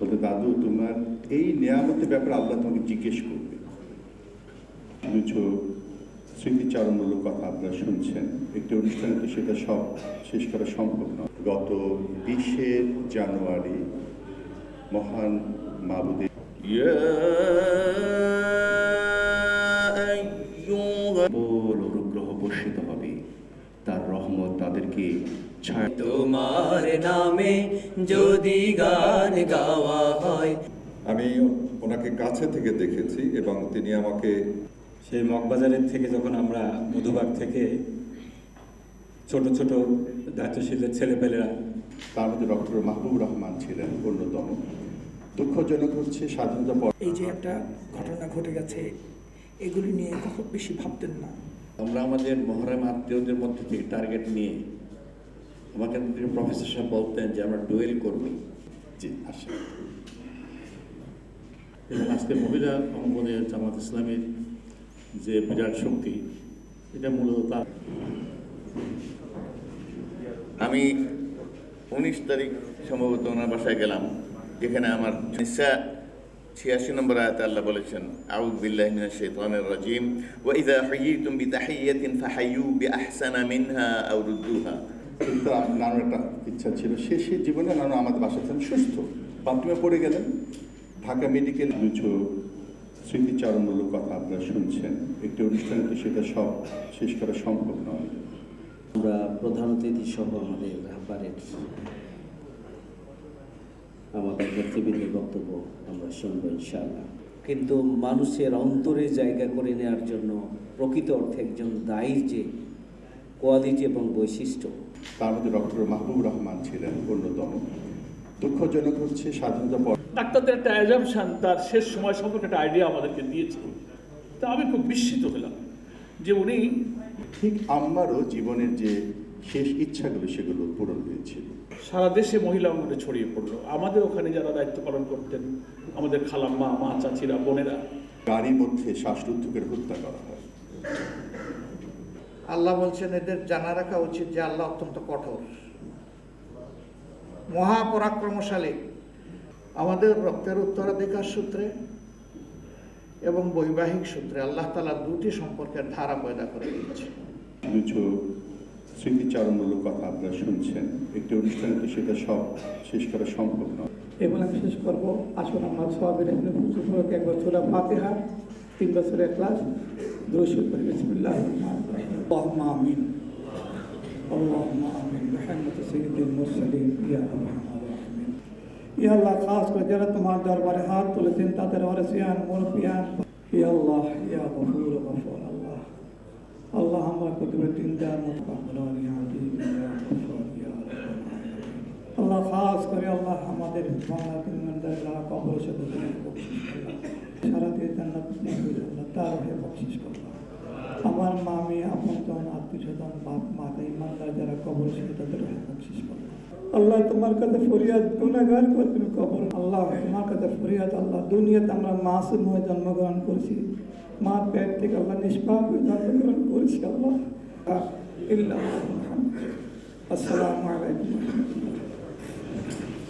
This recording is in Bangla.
বলতে দাদু তোমার এই নিয়ামতের ব্যাপারে আল্লাহ তোমাকে জিজ্ঞেস করবে। কিছু স্মৃতিচারণমূলক কথা আপনারা শুনছেন। একটি অনুষ্ঠানে তো সেটা সব শেষ করা সম্ভব নয়। গত বিশে জানুয়ারি মহান মাবুদের অনুগ্রহ বর্ষিত হবে। তার রহমত তাদেরকে তোমার নামে যদি গান গাওয়া হয়। আমি ওনাকে কাছে থেকে দেখেছি এবং তিনি আমাকে সেই মগবাজারের থেকে যখন আমরা মধুবাগ থেকে ছোট ছোট দায়িত্বশীলের ছেলেপেলেরা তার মধ্যে ডক্টর মাহবুব রহমান ছিলেন অন্যতম। দুঃখজনক হচ্ছে স্বাধীনতা পর এই যে একটা ঘটনা ঘটে গেছে এগুলি নিয়ে খুব বেশি ভাবতেন না। আমরা আমাদের মহরম আত্মীয়দের মধ্যে থেকে টার্গেট নিয়ে আমাকে প্রফেসর সাহেব বলতেন যে, আমরা ডুয়েল করব। জি আসে এবং আজকে মহিলা অঙ্গনে জামাত ইসলামের যে বিরাট শক্তি, এটা মূলত তার আমি উনিশ তারিখ সম্ভবত ওনার বাসায় গেলাম, যেখানে আমার নিসা ছিয়াশি নম্বর আয়াতে আল্লাহ বলেছেন আউদ বিল্লাহ মিনাশ শাইতানির রাজিম, ওয়া ইযা হুয়িতুম বিতাহিয়াতিন ফাহাইয়ু বিআহসানা মিনহা আও রুদ্দুহা। কিন্তু নানুর একটা ইচ্ছা ছিল। শেষের জীবনে নানু আমাদের বাসা ছিলেন, সুস্থ। বাথরুমে পড়ে গেলেন। ঢাকা মেডিকেল কিছু স্মৃতিচারণমূলক কথা আপনারা শুনছেন। একটি অনুষ্ঠানে তো সেটা সব শেষ করা সম্ভব নয়। আমরা প্রধান অতিথি সহ আমাদের রাহবারের আমাদের নেতৃবৃন্দের বক্তব্য আমরা শুনব ইনশাআল্লাহ। কিন্তু মানুষের অন্তরে জায়গা করে নেওয়ার জন্য প্রকৃত অর্থে একজন দায়ী যে কোয়ালিটি এবং বৈশিষ্ট্য। তার মধ্যে ডক্টর মাহবুব রহমান ছিলেন অন্যতম। দুঃখজনক হচ্ছে স্বাধীনতা পর ডাক্তারদের একটা অ্যাজামশন তার শেষ সময় সম্পর্কে একটা আইডিয়া আমাদেরকে দিয়েছে তা আমি খুব বিস্মিত হলাম যে উনি ঠিক আমারও জীবনের যে শেষ ইচ্ছাগুলো সেগুলো পূরণ হয়েছিল। সারা দেশে মহিলা অঙ্গনে ছড়িয়ে পড়ল। আমাদের ওখানে যারা দায়িত্ব পালন করতেন আমাদের খালাম্মা মা চাচিরা বোনেরা। গাড়ির মধ্যে শ্বাসরুদ্ধ করে হত্যা করা হয়। আল্লাহ বলছেন এদের জানা রাখা উচিত যে আল্লাহ অত্যন্ত কঠোর। মহাপরাক্রমশালী। আমাদের রক্তের উত্তরাধিকার সূত্রে এবং বৈবাহিক সূত্রে আল্লাহ তালা দুটি সম্পর্কের ধারা পয়দা করে দিয়েছে কিছু স্মৃতিচারণমূলক কথা আপনারা শুনছেন। একটি অনুষ্ঠানে তো সেটা সব শেষ করা সম্ভব নয়। এবার আমি শেষ করব। আসুন আমরা সবাই এখানে পুজো একবার ছোলা ফাতেহা তিন বছরের ক্লাস। করি বিসমিল্লাহ اللهم آمين. اللهم آمين. محمد سيد المرسلين. يا یا الرحمن يا الله خاص کو جنت تمہار دربار ہاتھ دربار سنتا ان ورسیان يا یا يا یا غفور غفور الله اللهم ہمارا قدرت اندار مقامران یا يا یا غفور يا اللہ خاص کرے يا ہمارے رحمانہ کے مندر لا قبول شد اللہ بخشش اللہ شرط جنت میں اللہ تعالی بخشش کرے বকশিস করলাম আমার মামি আপন জন আত্মীয় স্বজন বাপ মাতা ইমানদার যারা কবর ছিল তাদের হয়ে বকশিস করলাম আল্লাহ তোমার কাছে ফরিয়াদ গুণাগার করে তুমি কবর। আল্লাহ, তোমার কাছে ফরিয়াদ, আল্লাহ, দুনিয়াতে আমরা মাসুম হয়ে জন্মগ্রহণ করেছি। মা পেট থেকে আল্লাহ নিষ্পাপ হয়ে জন্মগ্রহণ করেছি, আল্লাহ। ইল্লাহ আসসালামু আলাইকুম।